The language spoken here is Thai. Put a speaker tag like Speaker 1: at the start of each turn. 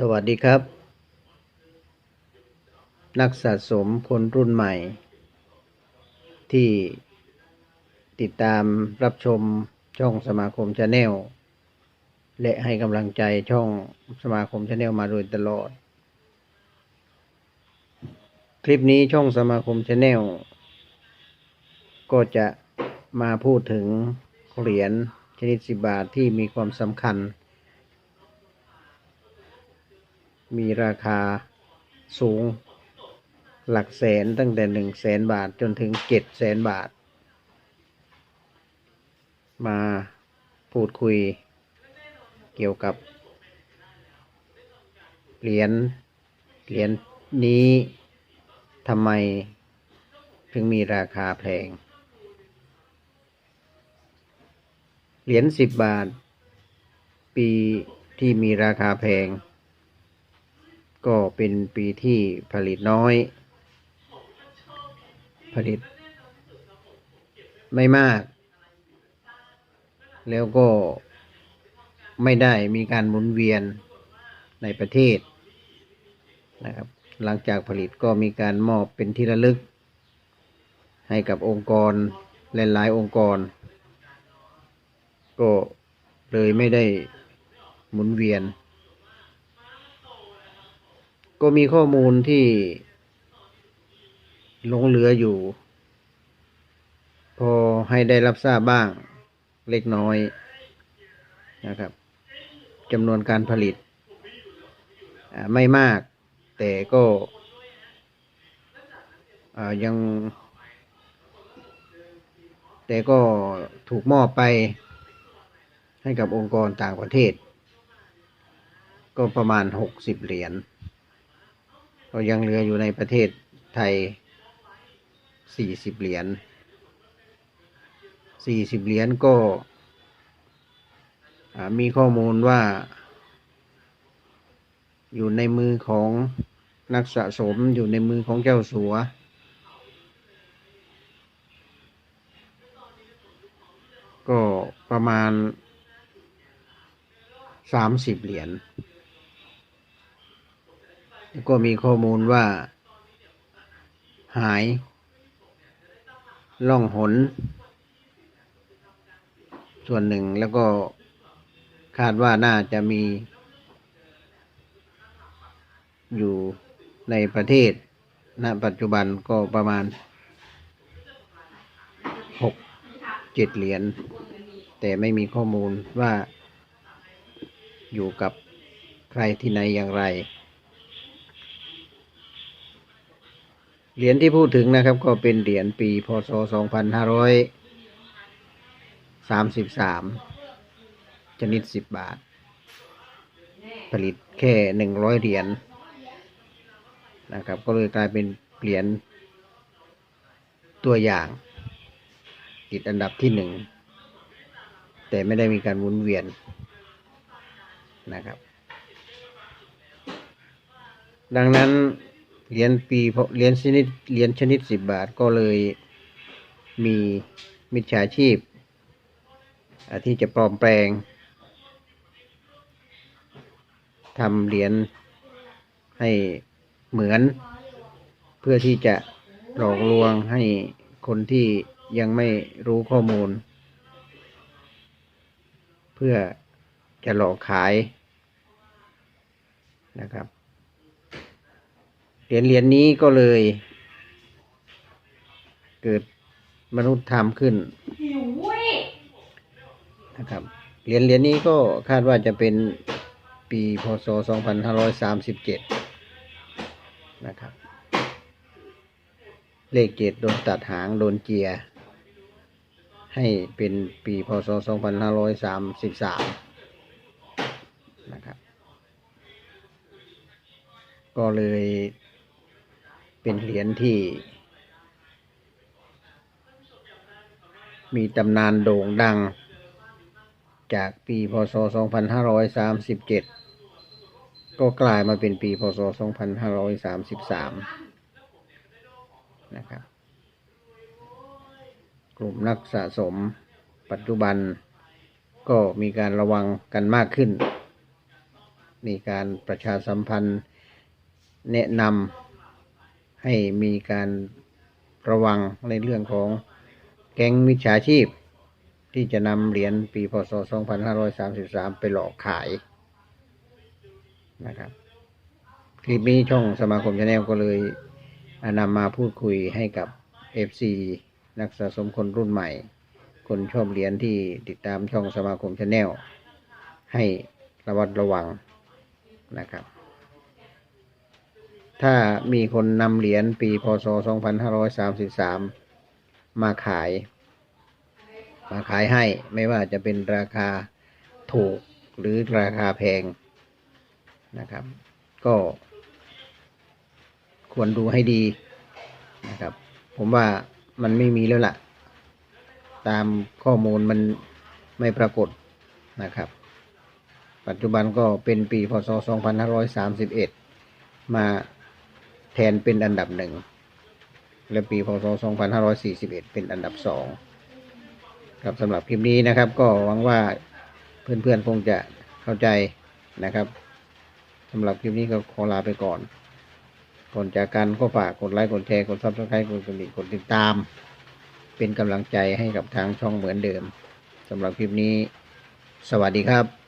Speaker 1: สวัสดีครับ นักสะสมคนรุ่นใหม่ ที่ติดตามรับชมช่องสมาคมชาแนลและให้กำลังใจช่องสมาคมชาแนลมาโดยตลอด คลิปนี้ช่องสมาคมชาแนลก็จะมาพูดถึงเหรียญชนิดสิบบาทที่มีความสำคัญ มีราคาสูงหลักแสนตั้งแต่หนึ่งแสนบาทจนถึงเจ็ดแสนบาท มาพูดคุยเกี่ยวกับ เหรียญเหรียญนี้ทำไมถึงมีราคาแพง เหรียญสิบบาท ปีที่มีราคาแพง ก็เป็นปีที่ผลิตน้อย ผลิต ไม่มาก แล้วก็ไม่ได้มีการหมุนเวียนในประเทศนะครับ หลังจากผลิตก็มีการมอบเป็นที่ระลึก ให้กับองค์กรหลายๆองค์กร ก็เลยไม่ได้หมุนเวียน ก็มีข้อมูลที่หลงเหลืออยู่ พอให้ได้รับทราบบ้างเล็กน้อยนะครับจำนวนการผลิต ไม่มาก แต่ก็ยัง แต่ก็ถูกมอบไปให้กับองค์กรต่างประเทศ ก็ประมาณหกสิบเหรียญ ก็ยังเหลืออยู่ในประเทศไทยสี่สิบเหรียญสี่สิบเหรียญก็มีข้อมูลว่า อยู่ในมือของนักสะสมอยู่ในมือของเจ้าสัว ก็ประมาณสามสิบเหรียญ ก็มีข้อมูลว่า หาย ล่องหน ส่วนหนึ่งแล้วก็คาดว่าน่าจะมี อยู่ในประเทศณปัจจุบันก็ประมาณหกเจ็ดเหรียญ แต่ไม่มีข้อมูลว่าอยู่กับใครที่ไหนอย่างไร เหรียญที่พูดถึงนะครับ ก็เป็นเหรียญปีพศ 2533 ชนิด 10 บาท ผลิตแค่ 100 เหรียญนะครับ ก็เลยกลายเป็นเหรียญตัวอย่าง ติดอันดับที่หนึ่ง แต่ไม่ได้มีการหมุนเวียนนะครับ ดังนั้น เหรียญปีเหรียญชนิดเหรียญชนิดสิบบาทก็เลยมีมิจฉาชีพ ที่จะปลอมแปลงทำเหรียญให้เหมือน เพื่อที่จะหลอกลวงให้คนที่ยังไม่รู้ข้อมูล เพื่อจะหลอกขายนะครับ เหรียญเหรียญนี้ก็เลย เกิดมนุษย์ทำขึ้นนะครับเหรียญเหรียญนี้ก็คาดว่าจะเป็นปีพศ 2537 นะครับ เลขเจ็ดโดนตัดหางโดนเจีย ให้เป็นปีพศ 2533 นะครับ ก็เลย เป็นเหรียญที่ มีตำนานโด่งดัง จากปีพศ 2537 ก็กลายมาเป็นปีพศ 2533 นะครับ กลุ่มนักสะสมปัจจุบันก็มีการระวังกันมากขึ้น มีการประชาสัมพันธ์แนะนำ ให้มีการระวังในเรื่องของแก๊งมิจฉาชีพ ที่จะนำเหรียญปีพศ 2533 ไปหลอกขายนะครับคลิปนี้ช่องสมาคมชาแนลก็เลยนำมาพูดคุยให้กับ FC นักสะสมคนรุ่นใหม่ คนชอบเหรียญที่ติดตามช่องสมาคมชาแนลให้ระวัดระวังนะครับ ถ้ามีคนนำเหรียญปีพศ 2533 มาขาย มาขายให้ไม่ว่าจะเป็นราคาถูกหรือราคาแพงนะครับ ก็ ควรดูให้ดีนะครับ ผมว่ามันไม่มีแล้วล่ะ ตามข้อมูลมันไม่ปรากฏนะครับ ปัจจุบันก็เป็นปีพศ 2531 มา แทนเป็นอันดับหนึ่ง และปีพศ 2541 เป็นอันดับสองครับสำหรับคลิปนี้นะครับ ก็หวังว่าเพื่อนๆคงจะเข้าใจนะครับสำหรับคลิปนี้ก็ขอลาไปก่อนก่อนจากกันก็ฝากกดไลค์กดแชร์กดซับสไครต์กดกระดิ่งกดติดตาม เป็นกำลังใจให้กับทางช่องเหมือนเดิมสำหรับคลิปนี้ สวัสดีครับ